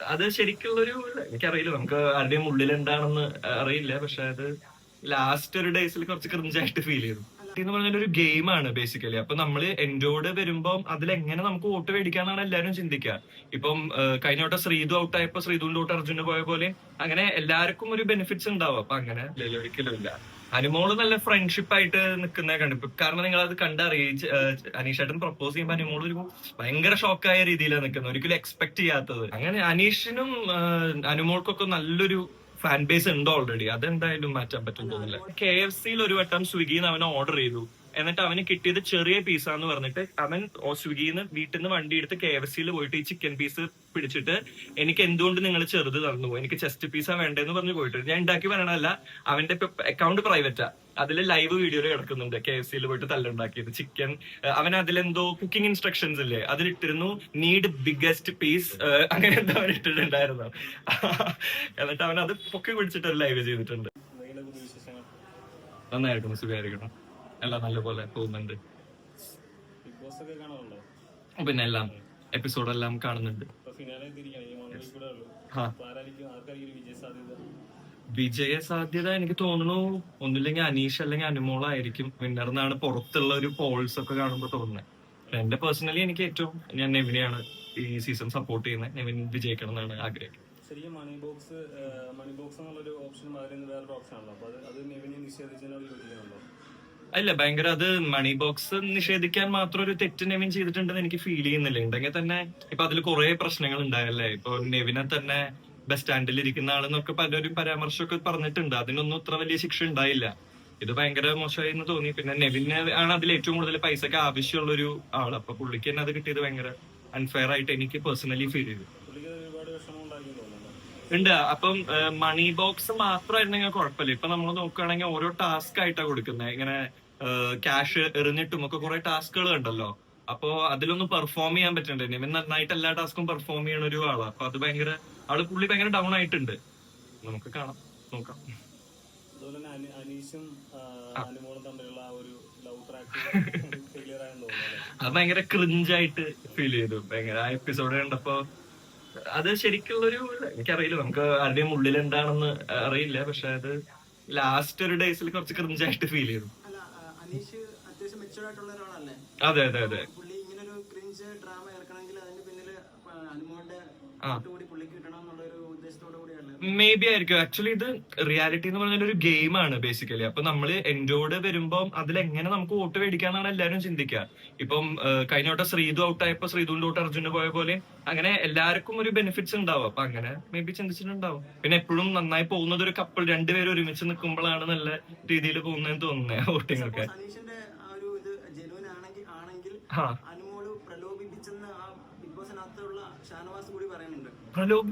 അത് ശരിക്കുള്ളൊരു എനിക്കറിയില്ല. നമുക്ക് ആരുടെയും ഉള്ളിൽ എന്താണെന്ന് അറിയില്ല. പക്ഷെ അത് ലാസ്റ്റ് ഒരു ഡേയ്സിൽ കുറച്ച് ക്രിഞ്ചായിട്ട് ഫീൽ ചെയ്തു. എന്ന് പറഞ്ഞാൽ ഒരു ഗെയിമാണ് ബേസിക്കലി അപ്പൊ നമ്മൾ എൻഡോട് വരുമ്പോൾ അതിലെങ്ങനെ നമുക്ക് വോട്ട് മേടിക്കാന്നാണ് എല്ലാവരും ചിന്തിക്കുക ഇപ്പം കഴിഞ്ഞ വട്ടം ശ്രീതു ഔട്ട് ആയപ്പോ ശ്രീതുവിന്റെ ഔട്ട് അർജുന് പോയ പോലെ അങ്ങനെ എല്ലാവർക്കും ഒരു ബെനിഫിറ്റ്സ് ഉണ്ടാവും. അപ്പൊ അങ്ങനെ ഒരിക്കലും ഇല്ല. അനുമോൾ നല്ല ഫ്രണ്ട്ഷിപ്പ് ആയിട്ട് നിൽക്കുന്ന കണ്ടു. കാരണം നിങ്ങൾ അത് കണ്ടറിയിച്ച് അനീഷേട്ടൻ പ്രപ്പോസ് ചെയ്യുമ്പോൾ അനുമോൾ ഒരു ഭയങ്കര ഷോക്കായ രീതിയിലാണ് നിൽക്കുന്നത് ഒരിക്കലും എക്സ്പെക്ട് ചെയ്യാത്തത്. അങ്ങനെ അനീഷിനും അനുമോൾക്കൊക്കെ നല്ലൊരു ഫാൻ ബേസ് ഉണ്ട് ഓൾറെഡി അതെന്തായാലും മാറ്റാൻ പറ്റും തോന്നില്ല കെ എഫ് സിയിൽ ഒരു വട്ടം സ്വിഗ്ഗിന്ന് അവൻ ഓർഡർ ചെയ്തു. എന്നിട്ട് അവന് കിട്ടിയത് ചെറിയ പീസാന്ന് പറഞ്ഞിട്ട് അവൻ സ്വിഗ്ഗിന്ന് വീട്ടിൽ നിന്ന് വണ്ടി എടുത്ത് കെ എഫ് സിയിൽ പോയിട്ട് ഈ ചിക്കൻ പീസ് പിടിച്ചിട്ട് എനിക്ക് എന്തുകൊണ്ട് നിങ്ങൾ ചെറുത് തന്നു? എനിക്ക് ചെസ്റ്റ് പീസാ വേണ്ടതെന്ന് പറഞ്ഞു പോയിട്ട് ഞാൻ ഉണ്ടാക്കി പറയണല്ല അവന്റെ അക്കൗണ്ട് പ്രൈവറ്റാ അതിൽ ലൈവ് വീഡിയോയിൽ കിടക്കുന്നുണ്ട്. കെ എഫ് സിയിൽ പോയിട്ട് തല്ലുണ്ടാക്കിയത്. ചിക്കൻ അവൻ അതിലെന്തോ കുക്കിംഗ് ഇൻസ്ട്രക്ഷൻസ് ഇല്ലേ? അതിലിട്ടിരുന്നു നീഡ് ബിഗ്ഗസ്റ്റ് പീസ് അങ്ങനെ എന്താ അവൻ ഇട്ടിട്ടുണ്ടായിരുന്നു. എന്നിട്ട് അവൻ അത് പൊക്കി പിടിച്ചിട്ട് ഒരു ലൈവ് ചെയ്തിട്ടുണ്ട്. നന്നായിരിക്കണം സുഖമായിരിക്കണം എല്ലാം നല്ലപോലെ പോകുന്നുണ്ട്. പിന്നെ എല്ലാം എപ്പിസോഡെല്ലാം കാണുന്നുണ്ട്. വിജയ സാധ്യത എനിക്ക് തോന്നുന്നു ഒന്നില്ലെങ്കിൽ അനീഷ് അല്ലെങ്കിൽ അനുമോളായിരിക്കും. വിന്നർ എന്നാണ് പുറത്തുള്ള ഒരു പോൾസ് ഒക്കെ കാണുമ്പോൾ തോന്നുന്നത് എന്റെ പേഴ്സണലി എനിക്ക് ഏറ്റവും ഞാൻ നെവിനെയാണ് ഈ സീസൺ സപ്പോർട്ട് ചെയ്യുന്നത് നെവിൻ വിജയിക്കണം എന്നാണ് ആഗ്രഹിക്കുന്നത് ശരിക്കും മണി ബോക്സ് മണി ബോക്സ് എന്നുള്ളൊരു ഓപ്ഷൻ മാറി നിന്ന് വേറൊരു ഓപ്ഷൻ ആണല്ലോ. അപ്പൊ അത് അത് നെവിനെ നിഷേധിച്ചതിനോട് യോജിക്കുന്നുണ്ടോ? അല്ല ഭയങ്കര അത് മണി ബോക്സ് നിഷേധിക്കാൻ മാത്രം ഒരു തെറ്റ് നെവിൻ ചെയ്തിട്ടുണ്ടെന്ന് എനിക്ക് ഫീൽ ചെയ്യുന്നില്ല. ഉണ്ടെങ്കിൽ തന്നെ ഇപ്പൊ അതിൽ കുറെ പ്രശ്നങ്ങൾ ഉണ്ടായല്ലേ? ഇപ്പൊ നെവിനെ തന്നെ ബസ് സ്റ്റാൻഡിൽ ഇരിക്കുന്ന ആളെന്നൊക്കെ പലരും പരാമർശമൊക്കെ പറഞ്ഞിട്ടുണ്ട്. അതിനൊന്നും ഇത്ര വലിയ ശിക്ഷ ഉണ്ടായില്ല. ഇത് ഭയങ്കര മോശമായി എന്ന് തോന്നി. പിന്നെ നെവിന് ആണ് അതിൽ ഏറ്റവും കൂടുതൽ പൈസക്ക് ആവശ്യമുള്ള ഒരു ആൾ അപ്പൊ പുള്ളിക്ക് തന്നെ അത് കിട്ടിയത് ഭയങ്കര അൺഫെയർ ആയിട്ട് എനിക്ക് പേഴ്സണലി ഫീൽ ചെയ്തു. ഉണ്ട്. അപ്പം മണി ബോക്സ് മാത്രമായിരുന്നെങ്കിൽ കുഴപ്പമില്ല. ഇപ്പൊ നമ്മൾ നോക്കുകയാണെങ്കിൽ ഓരോ ടാസ്ക് ആയിട്ടാണ് കൊടുക്കുന്നത്. ഇങ്ങനെ ക്യാഷ് എറിഞ്ഞിട്ടും ഒക്കെ കുറെ ടാസ്കുകൾ ഉണ്ടല്ലോ. അപ്പോ അതിലൊന്നും പെർഫോം ചെയ്യാൻ പറ്റണ്ടേ? നിവിൻ നന്നായിട്ട് എല്ലാ ടാസ്കും പെർഫോം ചെയ്യണ ഒരു ആളാ. അപ്പൊ അത് ഭയങ്കര ആൾ പുള്ളി ഭയങ്കര ഡൗൺ ആയിട്ടുണ്ട്. നമുക്ക് കാണാം. നോക്കാം. അതുപോലെ തന്നെ അനീഷും ആ, അനുമോളും തമ്മിലുള്ള ആ ഒരു ലവ് ട്രാക്ക് ഫെയിലിയർ ആയെന്ന് തോന്നുന്നു അല്ലേ? അത് ഭയങ്കര ക്രിഞ്ചായിട്ട് ഫീൽ ചെയ്തു. ഭയങ്കര ആ എപ്പിസോഡ് കണ്ടപ്പോ അത് ശരിക്കുള്ളൊരു എനിക്കറിയില്ല. നമുക്ക് ആരുടെയും ഉള്ളിൽ എന്താണെന്ന് അറിയില്ല. പക്ഷെ അത് ലാസ്റ്റ് ഒരു ഡേയ്സിൽ കുറച്ച് ക്രിഞ്ചായിട്ട് ഫീൽ ചെയ്തു. അനീഷ് അത്യാവശ്യം മെച്ചുവേർഡ് ആയിട്ടുള്ള ഒരാളല്ലേ? അതെ അതെ അതെ. പുള്ളി ഇങ്ങനെ ഒരു ക്രിഞ്ച് ഡ്രാമ ഇറക്കണമെങ്കിൽ അതിന്റെ പിന്നിൽ അനുമോളുടെ ആ. കൂടി പുള്ളിക്ക് കിട്ടണം എന്നുള്ള ഒരു ഉദ്ദേശത്തോടു കൂടിയാണ് മേ ബി ആയിരിക്കും. ആക്ച്വലി ഇത് റിയാലിറ്റി എന്ന് പറഞ്ഞാൽ ഒരു ഗെയിമാണ് ബേസിക്കലി അപ്പൊ നമ്മൾ എൻഡോട് വരുമ്പോൾ അതിലെങ്ങനെ നമുക്ക് വോട്ട് മേടിക്കാന്നാണ് എല്ലാവരും ചിന്തിക്കുക ഇപ്പം കഴിഞ്ഞ വട്ടം ശ്രീതു ഔട്ട് ആയപ്പോ ശ്രീതുവിന്റെ ഔട്ട് അർജുന് പോയ പോലെ അങ്ങനെ എല്ലാവർക്കും ഒരു ബെനിഫിറ്റ്സ് ഉണ്ടാവും. അപ്പൊ അങ്ങനെ മേ ബി ചിന്തിച്ചിട്ടുണ്ടാവും. പിന്നെ എപ്പോഴും നന്നായി പോകുന്നത് ഒരു കപ്പിൾ രണ്ടുപേരും ഒരുമിച്ച് നിൽക്കുമ്പോഴാണ് നല്ല രീതിയിൽ പോകുന്നതെന്ന് തോന്നുന്നത് വോട്ടിംഗ് ഒക്കെ Suppose അനീഷിന്റെ ആ ഒരു ഇത് ജെനുവൻ ആണെങ്കിൽ ആണെങ്കിൽ ആ അനുമോൾ പ്രലോഭിപ്പിച്ചെന്ന് ആ ബിഗ് ബോസിനകത്തുള്ള ഷാനവാസ് കൂടി പറയുന്നുണ്ട്. പ്രലോഭനം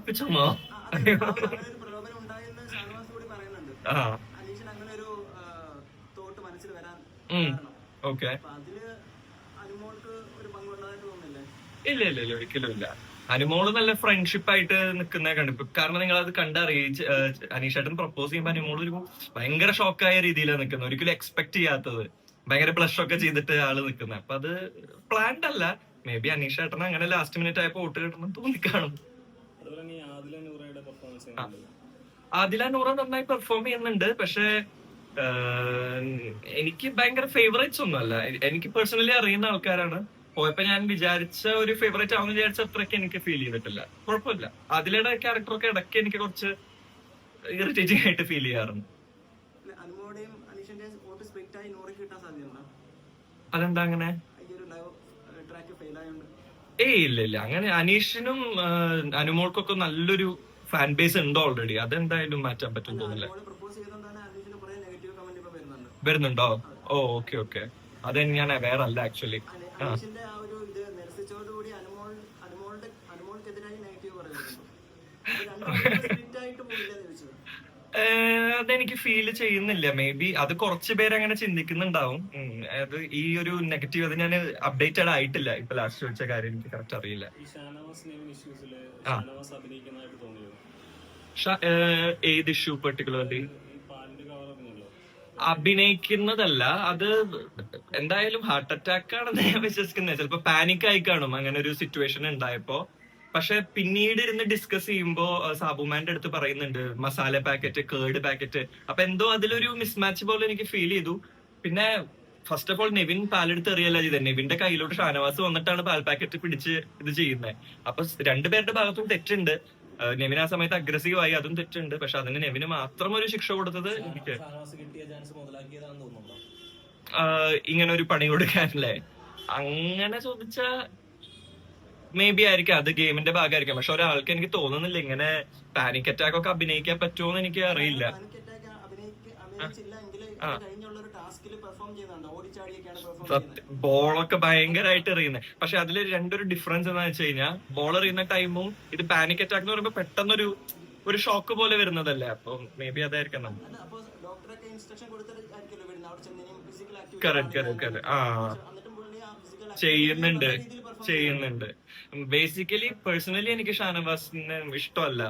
ഉണ്ടായെന്ന് ഷാനവാസ് കൂടി പറയുന്നുണ്ട്. അനീഷിന് അങ്ങനെ ഒരു തോട്ട് മനസ്സിൽ വരാൻ ഓക്കെ. അപ്പൊ അതിൽ അനുമോൾക്ക് ഒരു പങ്കുള്ളതായിട്ട് തോന്നുന്നില്ലേ? ഇല്ല ഇല്ല ഇല്ല ഒരിക്കലും ഇല്ല. അനുമോൾ നല്ല ഫ്രണ്ട്ഷിപ്പ് ആയിട്ട് നിൽക്കുന്ന കണ്ടു. കാരണം നിങ്ങൾ അത് കണ്ടറിയിച്ച് അനീഷേട്ടൻ പ്രപ്പോസ് ചെയ്യുമ്പോൾ അനുമോൾ ഒരു ഭയങ്കര ഷോക്കായ രീതിയിലാണ് നിൽക്കുന്നത് ഒരിക്കലും എക്സ്പെക്ട് ചെയ്യാത്തത്. ഭയങ്കര ബ്ലഷ് ഒക്കെ ചെയ്തിട്ട് ആൾ നിൽക്കുന്നത് അപ്പൊ അത് പ്ലാൻഡ് അല്ല. മേ ബി അനീഷേട്ടൻ അങ്ങനെ ലാസ്റ്റ് മിനിറ്റ് ആയപ്പോ വോട്ട് കിട്ടണം തോന്നി കാണും ആദില നൂറ നന്നായി പെർഫോം ചെയ്യുന്നുണ്ട്. പക്ഷെ എനിക്ക് ഭയങ്കര ഫേവറേറ്റ്സ് ഒന്നും അല്ല. എനിക്ക് പേഴ്സണലി അറിയുന്ന ആൾക്കാരാണ്. പോയപ്പോ ഞാൻ വിചാരിച്ച ഒരു ഫേവറേറ്റ് ആവുന്ന വിചാരിച്ച അത്രയ്ക്ക് എനിക്ക് ഫീൽ ചെയ്തിട്ടില്ല. കുഴപ്പമില്ല. അതിലയുടെ ക്യാരക്ടറൊക്കെ ഇടയ്ക്ക് എനിക്ക് കുറച്ച് ഇറിറ്റേറ്റിംഗ് ആയിട്ട് ഫീൽ ചെയ്യാറുണ്ട്. അനീഷിന്റെയും വോട്ട് സ്പ്ലിറ്റ് ആയി നൂറ് കിട്ടാൻ സാധ്യതയുണ്ടോ? അതെന്താ അങ്ങനെ? ഈ ഒരു ലൈവ് ട്രാക്ക് ഫെയിൽ ആയതുകൊണ്ട് ഏയ് ഇല്ല ഇല്ല. അങ്ങനെ അനീഷിനും അനുമോൾക്കൊക്കെ നല്ലൊരു ഫാൻ ബേസ് ഉണ്ട് ഓൾറെഡി അതെന്തായാലും മാറ്റാൻ പറ്റും തോന്നില്ല വരുന്നുണ്ടോ. ഓ ഓക്കെ ഓക്കെ അത് ഞാൻ അവയർ അല്ല ആക്ച്വലി അനുമോൾക്കെതിരായി നെഗറ്റീവ് പറയുന്നുണ്ട്. അതെനിക്ക് ഫീൽ ചെയ്യുന്നില്ല. മേ ബി അത് കുറച്ച് പേര് അങ്ങനെ ചിന്തിക്കുന്നുണ്ടാവും. അത് ഈ ഒരു നെഗറ്റീവ് അത് ഞാൻ അപ്ഡേറ്റഡ് ആയിട്ടില്ല. ഇപ്പൊ ലാസ്റ്റ് ചോദിച്ച കാര്യം എനിക്ക് കറക്റ്റ് അറിയില്ല. ഏത് ഇഷ്യൂ പെർട്ടിക്കുലർലി അഭിനയിക്കുന്നതല്ല. അത് എന്തായാലും ഹാർട്ട് അറ്റാക്ക് ആണെന്ന് ഞാൻ വിശ്വസിക്കുന്നത് ചിലപ്പോ പാനിക് ആയി കാണും. അങ്ങനെ ഒരു സിറ്റുവേഷൻ ഉണ്ടായപ്പോ. പക്ഷെ പിന്നീട് ഇരുന്ന് ഡിസ്കസ് ചെയ്യുമ്പോ സാബുമാന്റെ അടുത്ത് പറയുന്നുണ്ട് മസാല പാക്കറ്റ് കേർഡ് പാക്കറ്റ്. അപ്പൊ എന്തോ അതിലൊരു മിസ്മാച്ച് പോലെ എനിക്ക് ഫീൽ ചെയ്തു. പിന്നെ ഫസ്റ്റ് ഓഫ് ഓൾ നെവിൻ പാലെടുത്ത് എറിയല്ല ചെയ്തത് നെവിന്റെ കയ്യിലോട്ട് ഷാനവാസ് വന്നിട്ടാണ് പാൽ പാക്കറ്റ് പിടിച്ച് ഇത് ചെയ്യുന്നത് അപ്പൊ രണ്ടുപേരുടെ ഭാഗത്തും തെറ്റുണ്ട്. നെവിൻ ആ സമയത്ത് അഗ്രസീവ് ആയി അതും തെറ്റുണ്ട്. പക്ഷെ അതിന് നെവിന് മാത്രം ഒരു ശിക്ഷ കൊടുത്തത് എനിക്ക് ഇങ്ങനെ ഒരു പണി കൊടുക്കാനല്ലേ? അങ്ങനെ ചോദിച്ചാ മേ ബി ആയിരിക്കും അത് ഗെയിമിന്റെ ഭാഗമായിരിക്കും. പക്ഷെ ഒരാൾക്ക് എനിക്ക് തോന്നുന്നില്ല ഇങ്ങനെ പാനിക് അറ്റാക്ക് ഒക്കെ അഭിനയിക്കാൻ പറ്റുമോ എന്ന് എനിക്ക് അറിയില്ല. ബോളൊക്കെ ഭയങ്കരമായിട്ട് എറിയുന്നത് പക്ഷെ അതിൽ രണ്ടൊരു ഡിഫറൻസ് എന്താണെന്ന് വെച്ച് കഴിഞ്ഞാൽ ബോൾ എറിയുന്ന ടൈമും ഇത് പാനിക് അറ്റാക്ക് എന്ന് പറയുമ്പോൾ പെട്ടെന്നൊരു ഒരു ഷോക്ക് പോലെ വരുന്നതല്ലേ? അപ്പൊ മേ ബി അതായിരിക്കണം കറക്റ്റ് കറക്റ്റ്. ആ. ചെയ്യുന്നുണ്ട്. ചെയ്യുന്നുണ്ട്. ബേസിക്കലി പേഴ്സണലി എനിക്ക് ഷാനവാസിനെ ഇഷ്ടമല്ല.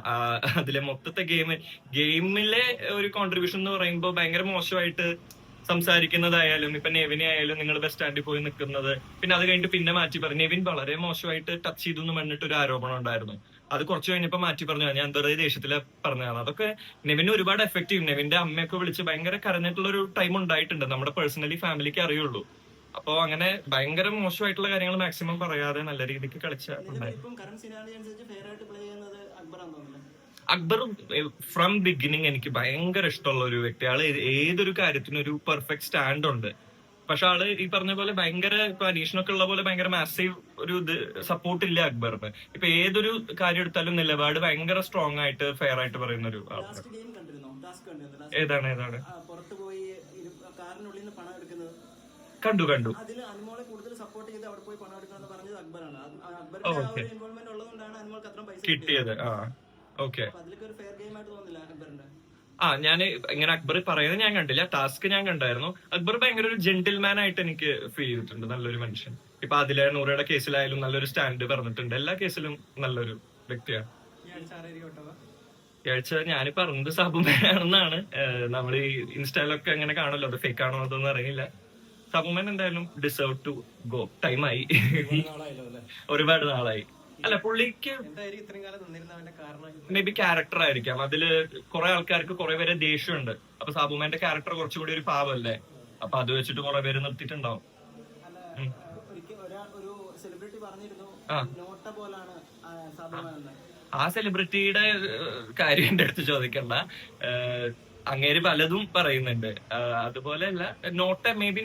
അതിലെ മൊത്തത്തെ ഗെയിം ഗെയിമിലെ ഒരു കോൺട്രിബ്യൂഷൻ എന്ന് പറയുമ്പോൾ ഭയങ്കര മോശമായിട്ട് സംസാരിക്കുന്നതായാലും ഇപ്പൊ നെവിനെ ആയാലും നിങ്ങൾ ബസ് സ്റ്റാൻഡിൽ പോയി നിൽക്കുന്നത്. പിന്നെ അത് കഴിഞ്ഞിട്ട് പിന്നെ മാറ്റി പറഞ്ഞു. നെവിൻ വളരെ മോശമായിട്ട് ടച്ച് ചെയ്തു എന്ന് പറഞ്ഞിട്ട് ഒരു ആരോപണം ഉണ്ടായിരുന്നു. അത് കുറച്ച് കഴിഞ്ഞപ്പോ മാറ്റി പറഞ്ഞു. ഞാൻ വെറുതെ ദേഷ്യത്തിൽ പറഞ്ഞതാണ് അതൊക്കെ നെവിന് ഒരുപാട് എഫക്റ്റീവ് നെവിന്റെ അമ്മയൊക്കെ വിളിച്ച് ഭയങ്കര കരഞ്ഞിട്ടുള്ള ഒരു ടൈം ഉണ്ടായിട്ടുണ്ട്. നമ്മുടെ പേഴ്സണലി ഫാമിലിക്ക് അറിയുള്ളൂ. അപ്പോ അങ്ങനെ ഭയങ്കര മോശമായിട്ടുള്ള കാര്യങ്ങൾ മാക്സിമം പറയാതെ നല്ല രീതിക്ക് കളിച്ച അക്ബർ ഫ്രം ബിഗിനിങ് എനിക്ക് ഭയങ്കര ഇഷ്ടമുള്ള ഒരു വ്യക്തി. ആൾ ഏതൊരു കാര്യത്തിനും ഒരു പെർഫെക്റ്റ് സ്റ്റാൻഡ് ഉണ്ട്. പക്ഷെ ആൾ ഈ പറഞ്ഞ പോലെ ഭയങ്കര ഇപ്പൊ അനീഷിനൊക്കെ ഉള്ള പോലെ ഭയങ്കര മാസീവ് ഒരു ഇത് സപ്പോർട്ട് ഇല്ല അക്ബറിന്. ഇപ്പൊ ഏതൊരു കാര്യം എടുത്താലും നിലപാട് ഭയങ്കര സ്ട്രോങ് ആയിട്ട് ഫെയർ ആയിട്ട് പറയുന്ന ഒരു ആളാണ് ഏതാണ് ഏതാണ്? പോയി കാറിനുള്ളിൽ നിന്ന് കണ്ടു കണ്ടു. അതിൽ അനുമോളെ കൂടുതൽ സപ്പോർട്ട് ചെയ്ത് അവിടെ പോയി പണം എടുക്കണമെന്ന് പറഞ്ഞത് അക്ബറാണ്. അക്ബറിന്റെ ഇൻവോൾവ്മെന്റ് ഉള്ളതുകൊണ്ടാണ് അനുമോൾക്ക് പൈസ കിട്ടിയത്. ആ ഓക്കെ. അതിലൊക്കെ ഒരു ഫെയർ ഗെയിം ആയിട്ട് തോന്നില്ല അക്ബറിന്റെ. ആ ഞാൻ ഇങ്ങനെ അക്ബർ പറയുന്നത് ഞാൻ കണ്ടില്ല. ടാസ്ക് ഞാൻ കണ്ടായിരുന്നു. അക്ബർ ഭയങ്കര ഒരു ജെന്റിൽമാൻ ആയിട്ട് എനിക്ക് ഫീൽ ചെയ്തിട്ടുണ്ട്. നല്ലൊരു മനുഷ്യൻ. ഇപ്പൊ അതിലെ നൂറയുടെ കേസിലായാലും നല്ലൊരു സ്റ്റാൻഡ് പറഞ്ഞിട്ടുണ്ട്. എല്ലാ കേസിലും നല്ലൊരു വ്യക്തിയാണ്. കേഴ്ച ഞാൻ പറഞ്ഞത് സാബുമാനാണെന്നാണ് നമ്മൾ ഈ ഇൻസ്റ്റയിലൊക്കെ അങ്ങനെ കാണുമല്ലോ. അത് ഫേക്ക് ആണോ അതൊന്നും അറിയില്ല സാബുമാൻ എന്തായാലും ഡിസേർവ് ടു ഗോ ടൈമായി ഒരുപാട് നാളായി. അല്ല പുള്ളിക്ക് മേ ബി ക്യാരക്ടർ ആയിരിക്കാം. അതിൽ കുറെ ആൾക്കാർക്ക് കുറെ പേരെ ദേഷ്യമുണ്ട്. അപ്പൊ സാബുമാന്റെ ക്യാരക്ടർ കുറച്ചുകൂടി ഒരു പാവല്ലേ? അപ്പൊ അത് വെച്ചിട്ട് കുറെ പേര് നിർത്തിയിട്ടുണ്ടാവും. ആ. സെലിബ്രിറ്റിയുടെ കാര്യം എന്റെ അടുത്ത് ചോദിക്കണ്ട. അങ്ങേര് പലതും പറയുന്നുണ്ട്. അതുപോലെയല്ല അതുപോലെ അല്ല നോട്ട് മേ ബി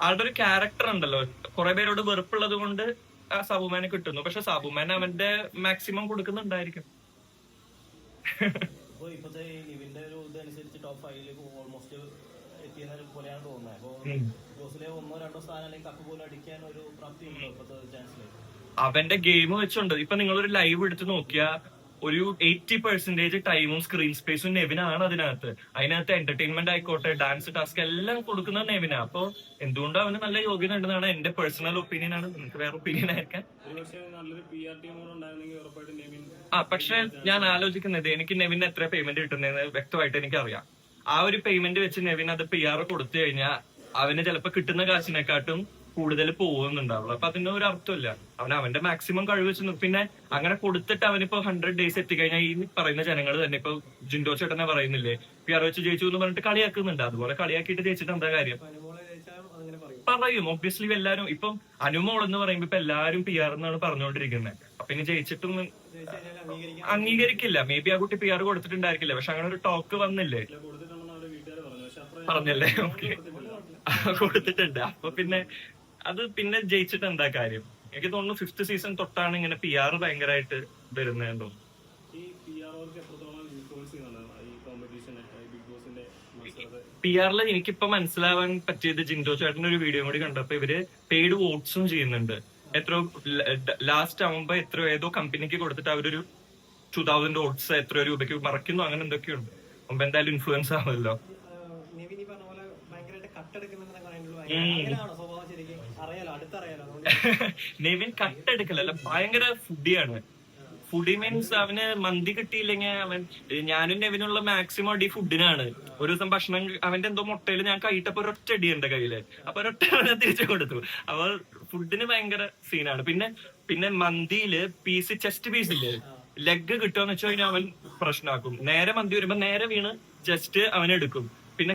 ആളുടെ ഒരു ക്യാരക്ടർ ഉണ്ടല്ലോ. കുറെ പേരോട് വെറുപ്പുള്ളത് കൊണ്ട് ആ സാബുമാനെ കിട്ടുന്നു. പക്ഷെ സാബുമാൻ അവന്റെ മാക്സിമം കൊടുക്കുന്നുണ്ടായിരിക്കും. ഒരു ഇതനുസരിച്ച് ടോപ്പ് ഫൈവിലേക്ക് ഓൾമോസ്റ്റ് എത്തിയെന്ന പോലെയാണ് തോന്നുന്നത്. അപ്പോ. ഒന്നോ രണ്ടോ സ്ഥാനം അല്ലെങ്കിൽ കപ്പ് പോലും അടിക്കാൻ ഒരു പ്രാപ്തി ഉണ്ടോ അവന്റെ ഗെയിം വെച്ചുണ്ട്. ഇപ്പൊ നിങ്ങളൊരു ലൈവ് എടുത്ത് നോക്കിയാ ഒരു എയ്റ്റി പെർസെന്റേജ് ടൈമും സ്ക്രീൻ സ്പേസും നെവിനാണ് അതിനകത്ത്. അതിനകത്ത് എന്റർടൈൻമെന്റ് ആയിക്കോട്ടെ ഡാൻസ് ടാസ്ക് എല്ലാം കൊടുക്കുന്ന നെവിന. അപ്പൊ എന്തുകൊണ്ടും അവന് നല്ല യോഗ്യത ഉണ്ടെന്നാണ് എന്റെ പേഴ്സണൽ ഒപ്പീനിയൻ ആണ്. നിങ്ങൾക്ക് വേറെ ഒപ്പീനിയൻ ആയിരിക്കാം. ആ പക്ഷെ ഞാൻ ആലോചിക്കുന്നത് എനിക്ക് നെവിന് എത്ര പേയ്മെന്റ് കിട്ടുന്നതെന്ന് വ്യക്തമായിട്ട് എനിക്കറിയാം. ആ ഒരു പേയ്മെന്റ് വെച്ച് നെവിൻ അത് പി ആർ കൊടുത്തു കഴിഞ്ഞാൽ അവന് ചിലപ്പോ കിട്ടുന്ന കാശിനെക്കാട്ടും കൂടുതൽ പോകുന്നുണ്ടാവുള്ളൂ. അപ്പൊ അതിന്റെ ഒരു അർത്ഥമില്ല. അവൻ അവന്റെ മാക്സിമം കഴിവ് വെച്ച് പിന്നെ അങ്ങനെ കൊടുത്തിട്ട് അവനിപ്പോ ഹൺഡ്രഡ് ഡേയ്സ് എത്തിക്കഴിഞ്ഞാൽ ഈ പറയുന്ന ജനങ്ങൾ തന്നെ ഇപ്പൊ ജിൻഡോ ചേട്ടനെ പറയുന്നില്ലേ പി വെച്ച് ജയിച്ചു എന്ന് പറഞ്ഞിട്ട് കളിയാക്കുന്നുണ്ട്. അതുപോലെ കളിയാക്കിയിട്ട് ജയിച്ചിട്ട് എന്താ കാര്യം? പറയും. ഒബ്വിയസ്ലി എല്ലാരും ഇപ്പം അനുമോൾ എന്ന് പറയുമ്പോ ഇപ്പൊ എല്ലാരും പി ആർ എന്നാണ് പറഞ്ഞുകൊണ്ടിരിക്കുന്നത് അപ്പൊ ഇനി ജയിച്ചിട്ടും അംഗീകരിക്കില്ല. മേ ബി ആ കുട്ടി പി ആർ കൊടുത്തിട്ടുണ്ടായിരിക്കില്ല. പക്ഷെ അങ്ങനെ ഒരു ടോക്ക് വന്നില്ലേ? പറഞ്ഞല്ലേ? ഓക്കെ കൊടുത്തിട്ടുണ്ട്. അപ്പൊ പിന്നെ അത് പിന്നെ ജയിച്ചിട്ട് എന്താ കാര്യം? എനിക്ക് തോന്നുന്നു ഫിഫ്ത് സീസൺ തൊട്ടാണ് ഇങ്ങനെ പി ആർ ഭയങ്കരമായിട്ട് വരുന്നത് തോന്നുന്നു. ഈ പി ആർ എത്രത്തോളം ഇൻഫ്ലുവൻസ് ചെയ്യുന്നുണ്ട് ഈ കോമ്പറ്റീഷൻ ബിഗ് ബോസിന്റെ മത്സരത്തെ? പി ആറിൽ എനിക്കിപ്പോ മനസ്സിലാവാൻ പറ്റിയത് ജിൻഡോ ചേട്ടൻ ഒരു വീഡിയോ കൂടി കണ്ടപ്പോ ഇവർ പെയ്ഡ് വോട്ട്സും ചെയ്യുന്നുണ്ട്. എത്ര ലാസ്റ്റ് ആവുമ്പോ എത്ര ഏതോ കമ്പനിക്ക് കൊടുത്തിട്ട് അവരൊരു ടു തൗസൻഡ് വോട്ട്സ് എത്ര രൂപയ്ക്ക് മറക്കുന്നു അങ്ങനെ എന്തൊക്കെയുണ്ട്. അപ്പൊ എന്തായാലും ഇൻഫ്ലുവൻസ് ആവുമല്ലോ നിവിൻ കട്ട് കട്ടെടുക്കലല്ല ഭയങ്കര ഫുഡിയാണ്. ഫുഡി മീൻസ് അവന് മന്തി കിട്ടിയില്ലെങ്കിൽ അവൻ ഞാനും നെവിനുള്ള മാക്സിമം അടി ഫുഡിനാണ്. ഒരു ദിവസം ഭക്ഷണം അവന്റെ എന്തോ മുട്ടയിൽ ഞാൻ കഴിട്ടപ്പോ ഒരൊറ്റ അടി എന്റെ കയ്യിൽ. അപ്പൊ ഒരൊറ്റ ഞാൻ തിരിച്ചു കൊടുത്തു. അപ്പൊ ഫുഡിന് ഭയങ്കര സീനാണ് പിന്നെ പിന്നെ മന്തിയിൽ പീസ് ചെസ്റ്റ് പീസ് ഇല്ലേ? ലെഗ് കിട്ടുമെന്ന് വെച്ച് കഴിഞ്ഞാൽ അവൻ പ്രശ്നമാക്കും നേരെ മന്തി വരുമ്പോ നേരെ വീണ് ജസ്റ്റ് അവൻ എടുക്കും.